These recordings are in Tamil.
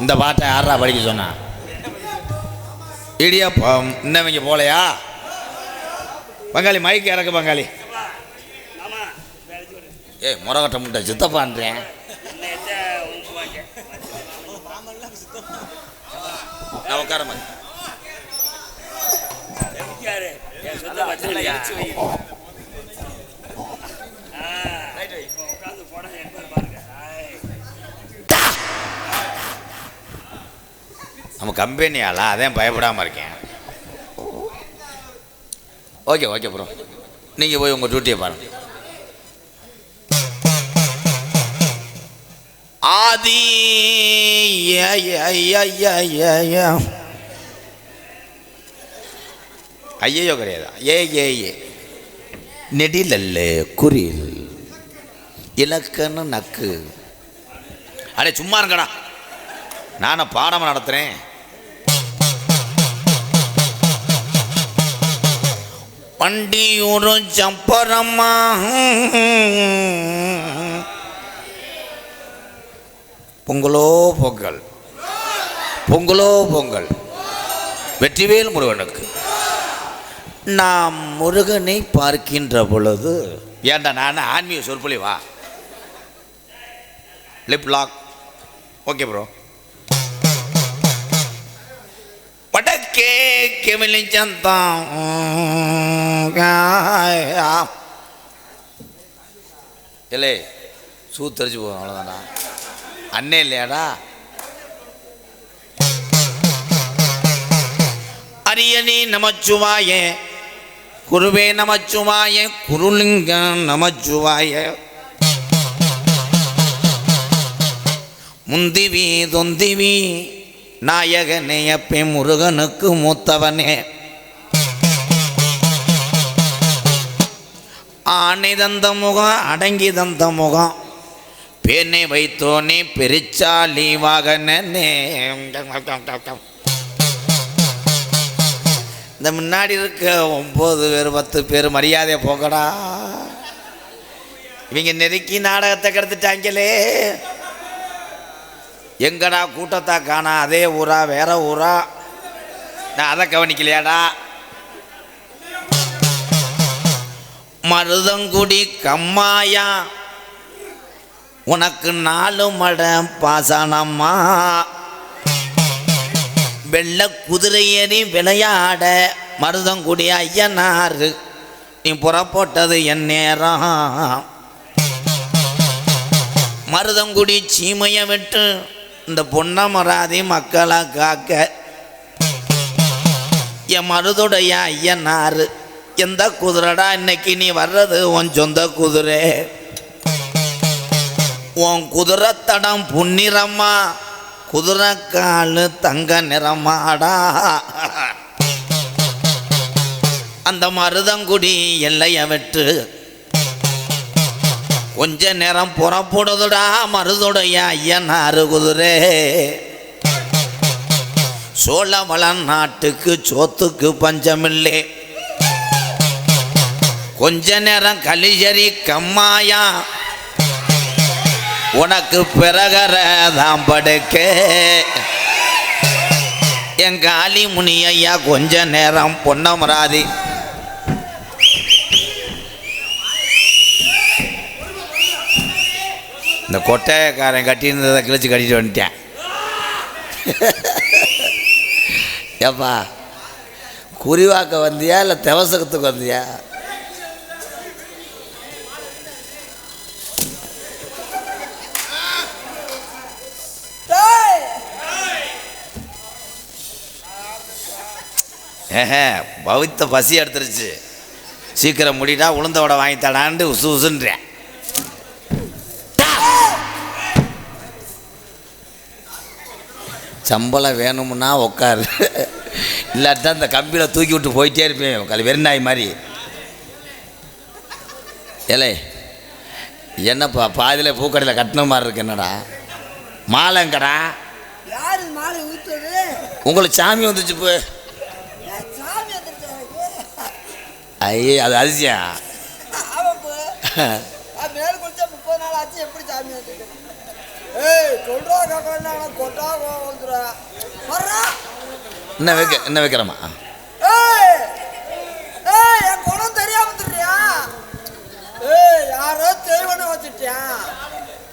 இந்த பாட்டை யாரா படிக்க சொன்னா? இடியாப்பம். இன்னவங்க போலையா? பங்காளி மைக்கு இறக்கு பங்காளி. ஏய் முறகட்ட முட்டை சித்தப்பான்றேன். நான் உட்கார மாதிரி நம்ம கம்பெனி ஆளா? அதான் பயப்படாமல் இருக்கேன். ஓகே ஓகே ப்ரோ நீங்கள் போய் உங்கள் டியூட்டியை பாருங்க. ஆதி. ஐயோ கிடையாது? ஏ ஏ ஏ. நெடிலல்ல குறில் இலக்கண நக்கு. அடே சும்மா இருங்கடா. நானும் பாடம் நடத்துகிறேன் பண்டியூரு சம்பரமாக பொங்கலோ பொங்கல். பொங்கலோ பொங்கல். வெற்றிவேல் முருகனுக்கு. நாம் முருகனை பார்க்கின்ற பொழுது ஏண்டா நான் ஆன்மீக சொற்பொழிவா? லிப் லாக் ஓகே ப்ரோ வடக்கே கெமிலி சந்தம். இல்லை சூத்தரிச்சு தெரிச்சு அவ்வளோதான்டா அண்ணே இல்லையாடா? அரியணி நமச்சுவாய குருவே நமச்சுவாய குருலிங்க நமச்சுவாய. முந்திவி தொந்திவி நாயகனே அப்பே முருகனுக்கு மூத்தவனே. ஆணை தந்த முகம் அடங்கி தந்த முகம். பேனை வைத்தோனே பெருச்சாலி வாகனே இந்த முன்னாடி இருக்க ஒம்பது பேர் பத்து பேர் மரியாதையை போக்கடா இவங்க நெருக்கி நாடகத்தை கெடுத்துட்டாங்களே. எங்கடா கூட்டத்தா காணா? அதே ஊரா வேற ஊரா? நான் அதை கவனிக்கலையாடா. மருதங்குடி கம்மாயா உனக்கு நாலு மடம் பாசனம்மா. வெள்ள குதிரையேறி விளையாட மருதங்குடி ஐயனார் நீ புறப்பட்டது என் நேரம். மருதங்குடி சீமையை விட்டு இந்த பொன்னமராதி மக்களை காக்க. என் மருதுடைய ஐயனார் எந்த குதிரைடா இன்னைக்கு நீ வர்றது? உன் சொந்த குதிரை. உன் குதிரை தடம் புன்னிறமா குதிரை காலு தங்க நிறமாடா. அந்த மருதங்குடி எல்லையை விட்டு கொஞ்ச நேரம் புறப்படுதுடா மருதுடைய ஐயனாறு குதிரை சோழவளன் நாட்டுக்கு சோத்துக்கு பஞ்சமில்லை. கொஞ்ச நேரம் கலிஜரி கம்மாயா உனக்கு பிறகர தான் படுக்க. என் காளி முனி ஐயா கொஞ்ச நேரம் பொன்னமராதி. இந்த கொட்டைக்காரன் கட்டியிருந்ததை கிழிச்சு கட்டிட்டு வந்துட்டேன். ஏப்பா குறிவாக்க வந்தியா இல்லை தெவசகத்துக்கு வந்தியா? ஏஹே பவித்த பசி எடுத்துருச்சு. சீக்கிரம் முடிட்டா உளுந்த வடை வாங்கி தடான்ட்டு உசு உசுன்றேன். சம்பளம் வேணும்னா உட்காரு இல்லாட்டா அந்த கம்பியில் தூக்கி விட்டு போயிட்டே இருப்பேன். கல் வெறிநாய் மாதிரி. ஏலே என்னப்பா பாதியில் பூக்கடையில் கட்டின மாதிரி இருக்கு என்னடா? மாலைங்கடா. உங்களுக்கு சாமி வந்துச்சு போ. கொட்டா வந்துடுறா வர்றா என்ன வைக்க என்ன வைக்கிறோமா ஏய் ஏய் என் குணம் தெரியாம வந்துடுறியா ஏய் யாரோ தெய்வனை வச்சுட்டியா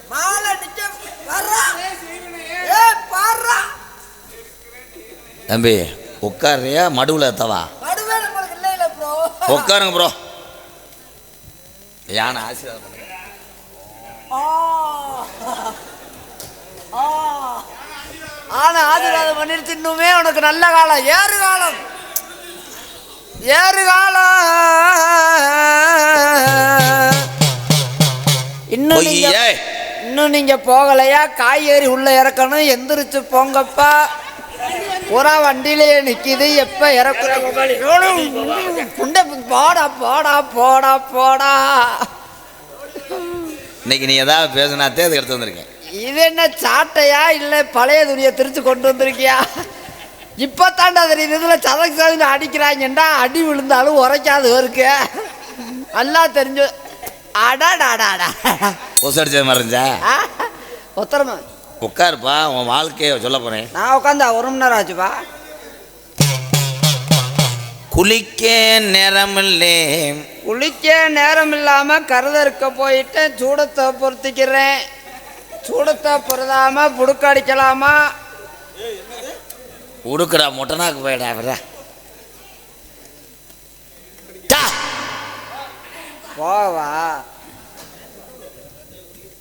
மாலை நிக்க தம்பி உட்காரியா மடுவில் தவா நடுவே நம்மளுக்கு இல்லை இல்லை ப்ரோ உட்காருங்க ப்ரோ யானை ஆசீர்வாதம் பண்ணுங்க. ஆனா ஆசீர்வாதம் பண்ணிருச்சு இன்னுமே உனக்கு நல்ல காலம். ஏறு காலம். ஏறு காலம். இன்னும் நீங்க. இன்னும் நீங்க போகலையா? காய்கறி உள்ள இறக்கணும். எந்திரிச்சு போங்கப்பா. புறா வண்டியிலேயே நிக்குது எப்ப இறக்குறாங்க குண்டை போடா போடா போடா போடா. இன்னைக்கு நீ ஏதாவது பேசினாத்தே அதை எடுத்து வந்திருக்கேன். இது என்ன சாட்டையா இல்லை பழைய துணியை திரிச்சு கொண்டு வந்திருக்கியா? இப்போ தாண்டா தெரியுது இதில் சதக்கு சதன்னு அடிக்கிறாங்கண்டா. அடி விழுந்தாலும் உரைக்காது இருக்கு நல்லா தெரிஞ்சு. அடாடாடாடா மாதிரி இருந்துச்சா ஒத்தரமா உட்காருப்பா உன் வாழ்க்கையை சொல்ல போறேன். நான் உட்காந்தா ஒரு மணி நேரம் ஆச்சுப்பா. குளிக்க நேரமில்லே குளிக்க நேரம் இல்லாமல் கருதறுக்க போயிட்டேன் சூடத்தை பொருத்திக்கிறேன் சூடத்தை பொருதாம புடுக்கடிக்கலாமா உடுக்குடா முட்டனாக்கு போயிடா வர போவா.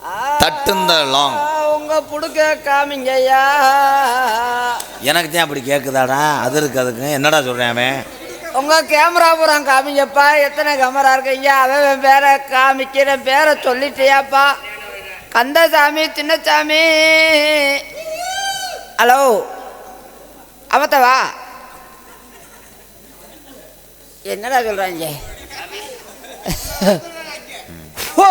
ஆ, தட்டுந்த லாங் உங்க புடுக்க காமிங்க ஐயா எனக்கு தான் அப்படி கேட்குதாடா அது இருக்கு அதுக்கு. என்னடா சொல்கிறேன் அவன்? உங்க கேமரா பூரா காமிங்கப்பா. எத்தனை கேமரா இருக்கீங்க அவன் பேரை காமிக்கிற பேரை சொல்லிட்டியாப்பா? கந்தசாமி சின்னசாமி ஹலோ? அவத்தவா என்னடா சொல்றாங்க? ஓ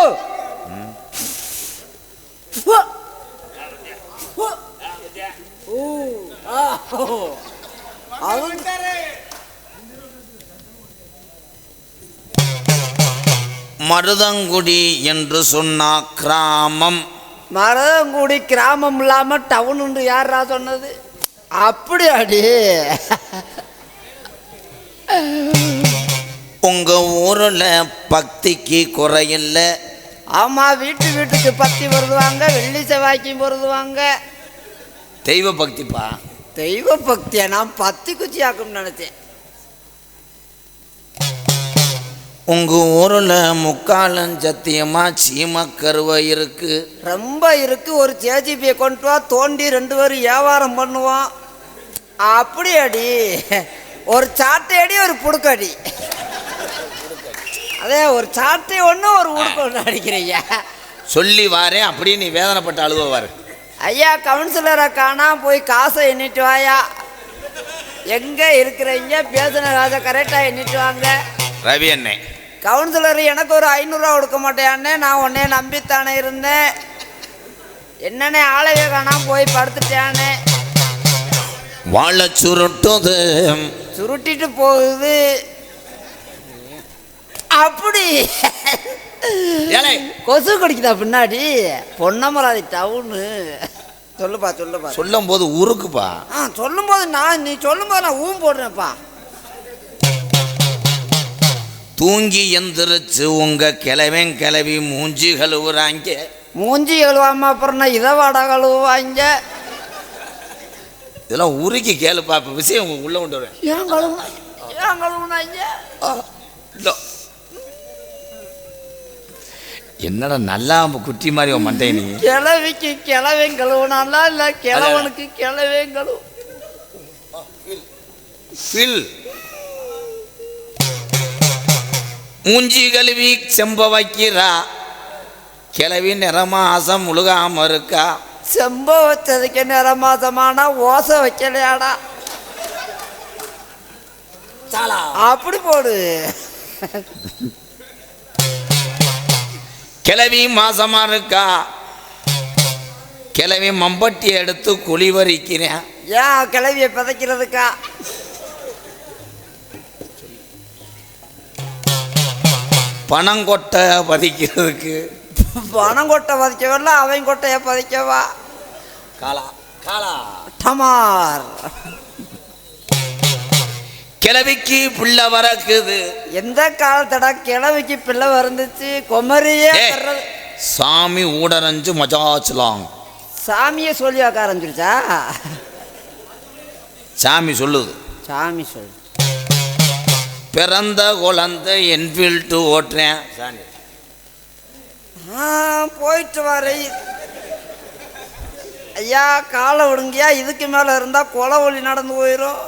மருதங்குடி என்று சொன்னா கிராமம். மரதங்குடி கிராமம் இல்லாம டவுன் உண்டு யாரா சொன்னது? அப்படி அடி உங்க ஊர்ல பக்திக்கு குறையில்லை ஆமா வீட்டு வீட்டுக்கு பத்தி வருதுவாங்க வெள்ளி செவ்வாய்க்கும் வருதுவாங்க தெய்வ பக்திப்பா? தெய்வ பக்தியை? நான் பத்தி குச்சி ஆக்கும்னு நினைச்சேன். உங்க ஊர்ல முக்காலம் சத்தியமா சீம கருவை இருக்கு? ரொம்ப இருக்கு. ஒரு சேஜிபியை கொண்டு வா தோண்டி ரெண்டு பேரும் வியாபாரம் பண்ணுவோம். அப்படி அடி ஒரு சாட்டை அடி ஒரு புடுக்கடி அதே ஒரு சாட்டை ஒன்று ஒரு உடுக்க ஒன்று அடிக்கிறீங்க. சொல்லி வாரேன் அப்படியே நீ வேதனைப்பட்ட அழுவாரு ஐயா கவுன்சிலரை காணா போய் காசை எண்ணிட்டு வாயா. எங்கே இருக்கிறீங்க? பேசின காசை கரெக்டாக எண்ணிட்டு வாங்க. ரவி அண்ணே. கவுன்சிலர் எனக்கு ஒரு ஐநூறுரூவா கொடுக்க மாட்டேயானே நான் உன்னைய நம்பித்தானே இருந்தேன். என்னன்னே ஆளையே காணாம போய் படுத்துட்டானே வாழ சுருட்டுது. சுருட்டிட்டு போகுது. அப்படி. கொசு கடிக்குதா பின்னாடி? பொன்னமராதி டவுனு. சொல்லுப்பா சொல்லுப்பா. சொல்லும் போது உருக்குப்பா. ஆ சொல்லும்போது நான் நீ சொல்லும்போது நான் ஊம் போடுறேன்ப்பா. தூங்கி எந்திரிச்சு உங்க கிளவன் கிளவி மூஞ்சி கழுவுறாங்க. மூஞ்சி கழுவாம அப்புறம் நான் இதை வாடா கழுவாங்க இதெல்லாம் உருக்கி கேளுப்பா. இப்போ விஷயம் உள்ள கொண்டு வரேன். ஏன் கழுவுனா ஏன் கழுவுனாங்க? இதோ. என்னடா நல்லா குட்டி மாதிரி உன் மண்டை நீ? கிழவிக்கு கிழவன் கழுவுனாலா இல்ல கிழவனுக்கு கிழவன் கழுவு. ஃபில் மூஞ்சி கழுவி செம்ப வைக்கிறா. கிளவி நிறமாசம் முழுகாம இருக்கா. செம்ப வச்சதுக்கு நிற மாசமானா ஓசை வைக்கலையாடா. அப்படி போடு. கிளவி மாசமா இருக்கா? கிளவி மம்பட்டி எடுத்து குழிவரிக்கிறேன் ஏன் கிளவியை பிதைக்கிறதுக்கா? பணங்கொட்டை பதிக்கிறதுக்கு பணம் கொட்டை பதிக்கவல்ல அவன் கொட்டையை பதிக்கவா? காலா காலா. டமார். கிளவிக்கு புள்ள வரக்குது. எந்த காலத்தடா கிழவிக்கு பிள்ளை வந்துச்சு குமரியே. சாமி ஊடரஞ்சு மஜாச்சலாம் சாமியே சொல்லி வைக்க ஆரம்பிச்சிருச்சா? சாமி சொல்லுது. சாமி சொல்லு. பிறந்த குழந்தை என்ஃபீல்டு ஓட்டுறேன். சாமி. போயிட்டு வரை. ஐயா காலை விடுங்கய்யா இதுக்கு மேலே இருந்தால் கொலை ஒளி நடந்து போயிடும்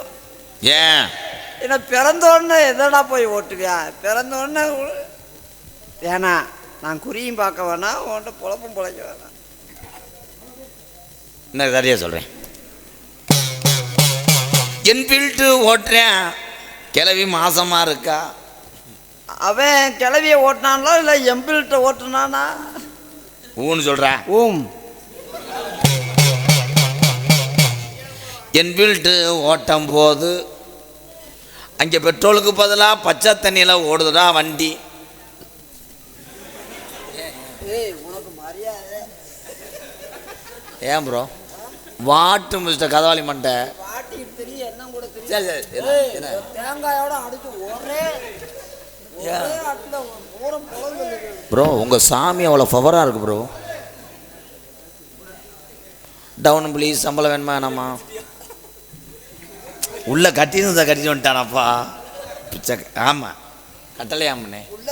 ஏன்? என்ன பிறந்த உடனே எதடா போய் ஓட்டுவியா? பிறந்த உடனே உ- வேணாம் நான் குறியும் பார்க்க வேணாம் உன்கிட்ட பொழப்பும் பொழைக்க வேணாம் என்ன சரியா சொல்கிறேன் என்ஃபீல்டு ஓட்டுறேன். கிளவி மாசமா இருக்கா? அவன் கிளவியை ஓட்டினானோ இல்லை எம்பிள்கிட்ட ஓட்டுனானா? ஊன்னு சொல்கிறேன் ஓம் என்ஃபீல்டு ஓட்டும் போது அங்கே பெட்ரோலுக்கு பதிலாக பச்சை தண்ணியில் ஓடுதுடா வண்டி. ஏன் ப்ரோ வாட்டு மிஸ்டர் கதவாளி மண்டை. சரி சரி? தேங்காயோட அடிச்சு ஒரே ப்ரோ உங்கள் சாமி அவ்வளோ ஃபவராக இருக்கு ப்ரோ டவுன் ப்ளீஸ் சம்பளம் வேணுமா வேணாமா உள்ள கட்டினதை கட்டிட்டு வந்துட்டானப்பா. பிச்சை ஆமாம் கட்டலையாமண்ணே உள்ள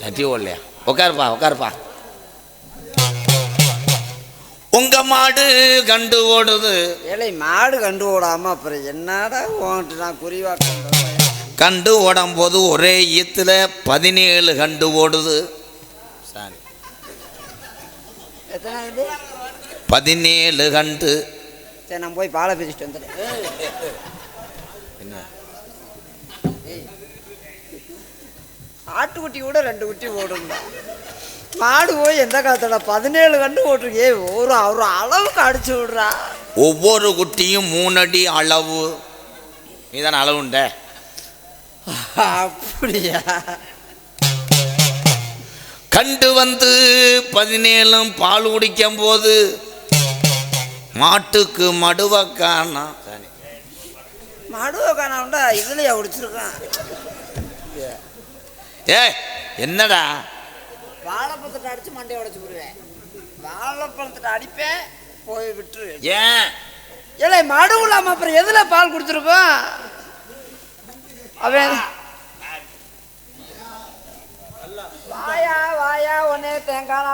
சட்டி ஓடலையா? உட்காருப்பா உட்காருப்பா உங்க மாடு கண்டு ஓடுது. ஏழை மாடு கண்டு ஓடாம அப்புறம் என்னடா உன்கிட்ட நான் குறிவாக்கம் கண்டு ஓடும் போது ஒரே ஈத்துல பதினேழு கண்டு ஓடுது. சாரி. பதினேழு கண்டு. சரி நான் போய் பாலை பிரிச்சுட்டு வந்துடுறேன். என்ன? ஆட்டுக்குட்டி கூட ரெண்டு குட்டி ஓடும்டா மாடு போய் எந்த காலத்தோட பதினேழு கண்டு ஓட்டுருக்கே ஒரு ஒரு அளவுக்கு அடிச்சு விடுறா. ஒவ்வொரு குட்டியும் மூணடி அளவு. நீதான அளவுண்ட அப்படியா? கண்டு வந்து பதினேழும் பால் குடிக்கும் போது மாட்டுக்கு மடுவை காணோம் மடுவை காணாமடா இதுலயா உடிச்சிருக்கான் ஏ என்னடா? வாழைப்பழத்தை அடிச்சு மண்டையை உடைச்சு விடுவேன். வாழைப்பழத்தை அடிப்பேன் போய் விட்டுரு. ஏன்? ஏலே மடு இல்லாம அப்புறம் எதுல பால் குடிச்சிருக்கோம் அவன் வாயா வாயா உன்னே தேங்காய்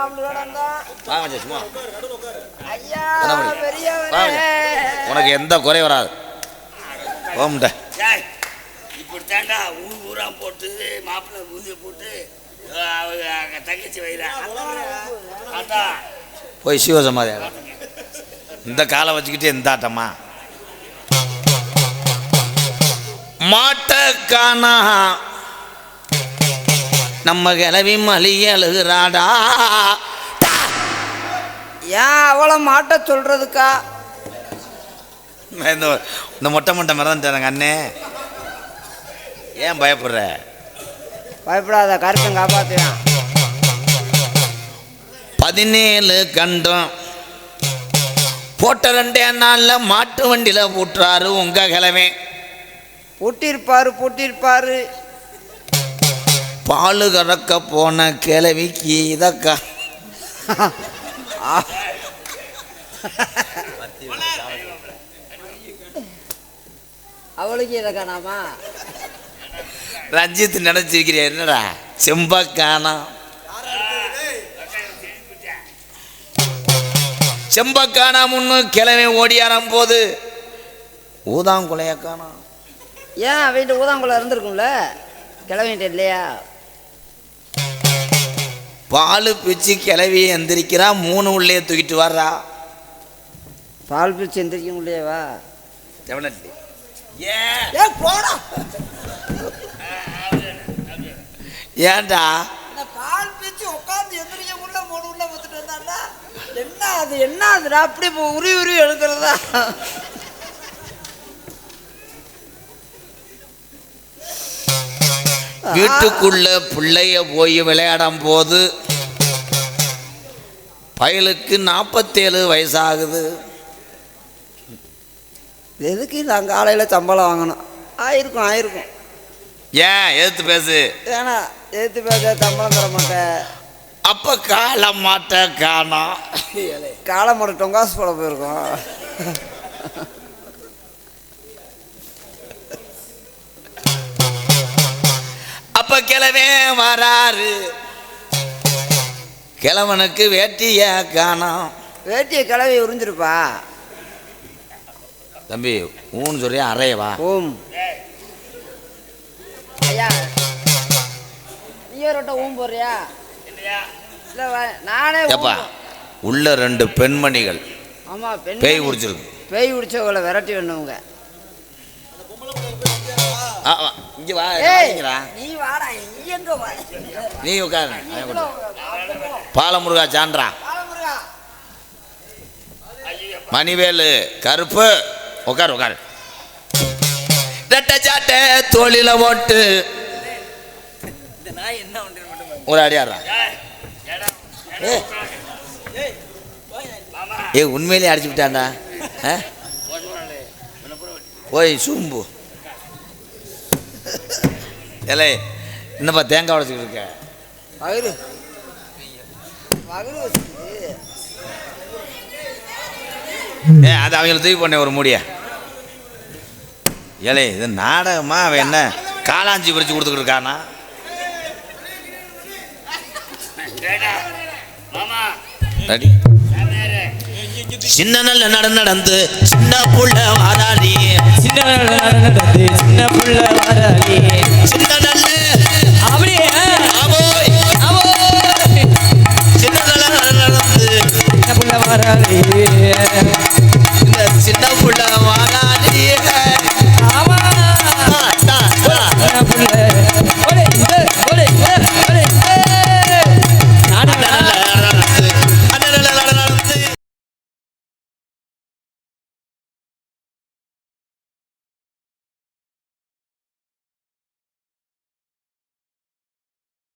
உனக்கு எந்த குறை வராது. ஓம்ட டேய், இப்படி தாண்டா ஊர் ஊரா போட்டு மாப்பிள்ளை ஊதிய போட்டு தங்கச்சி வைரா போய் சிவசமாதி இந்த காலை வச்சுக்கிட்டு எந்த ஆட்டமா மாட்டை காணா. நம்ம கிளவி மலி அழுகிறாடா. ஏன் அவளை மாட்ட சொல்றதுக்கா? இந்த இந்த மொட்டை மொட்டை மறந்துட்டேன் அண்ணே. ஏன் பயப்படுற? பயப்படாத கருப்பன் காப்பாத்துவேன் பதினேழு கண்டம். போட்ட ரெண்டே நாளில் மாட்டு வண்டியில் போட்டுறாரு உங்க கிழமை. பூட்டியிருப்பாரு பூட்டியிருப்பாரு. பால் கறக்க போன கிழவிக்கு இதக்கா. அவளுக்கு இதை காணாமா? ரஞ்சித் நினைச்சிருக்கிறியா? என்னடா? செம்பக்கானா செம்பக்கானா முன்னு கிழமை ஓடியாரம் போது ஊதாங்குலைய காணோம். ஏன் வீட்டு ஊதாங்குள்ள இருந்திருக்கும்ல? கிளம்பிட்டு இல்லையா? பால் பிச்சு கிளவி எந்திரிக்கிறா மூணு உள்ளே தூக்கிட்டு வர்றா. பால் பிரிச்சு எந்திரிக்க டெஃபினெட்லி ஏன் ஏ போடா. இந்த பால் பிரிச்சு உட்காந்து எந்திரிக்க உள்ள மூணு உள்ள வந்துட்டு வந்தாண்டா என்ன அது என்ன அதுடா? அப்படி இப்போ உரி உரி எடுக்கிறதா வீட்டுக்குள்ள பிள்ளைய போய் விளையாடும் போது பயலுக்கு நாற்பத்தேழு வயசாகுது. எதுக்கு நான் காலையில் சம்பளம் வாங்கணும்? ஆயிருக்கும் ஆயிருக்கும். ஏன்? எதிர்த்து பேசு. ஏன்னா ஏற்று பேச சம்பளம் தர மாட்டேன். அப்ப கால மாட்ட காணோம் காலை மாட டொங்காசு போட போயிருக்கோம். அப்ப கிழவே வராரு. கிழவனுக்கு வேட்டிய காணோம். வேட்டியை கிளவி உறிஞ்சிருப்பா. தம்பி ஊன்னு சொல்றியா? அறையவா ஓம் ஐயா நீ ஒரு ஊம் போடுறியா? இல்லையா இல்லை நானே ஏப்பா உள்ள ரெண்டு பெண்மணிகள். ஆமா பெண் பேய் உடிச்சிருக்கு பேய் உடிச்சவங்களை விரட்டி வேணுங்க. இங்க வா. நீ வாடா நீ எங்க வா? நீ உட்காரு. பாலமுருகா சான்றா. மணிவேலு கருப்பு. உட்காரு உட்காரு. சாட்டை தோளில போட்டு. ஒரு அடியாடுறா. ஏ. உண்மையிலே அடிச்சு விட்டான்டா. ஆ? போய் சூம்பு. ஏலே என்னப்பா தேங்காய் உடச்சிக்கிட்டு இருக்க? ஏ அது அவங்கள தூக்கி பண்ண ஒரு மூடிய. ஏலே இது நாடகமா அவன் என்ன காளாஞ்சி பிரிச்சு கொடுத்துக்கிட்டு இருக்கானா? ரெடி சின்ன நல்ல நட நடந்து சின்ன புள்ள வாராடி சின்ன நடந்து சின்ன புள்ள வராளி.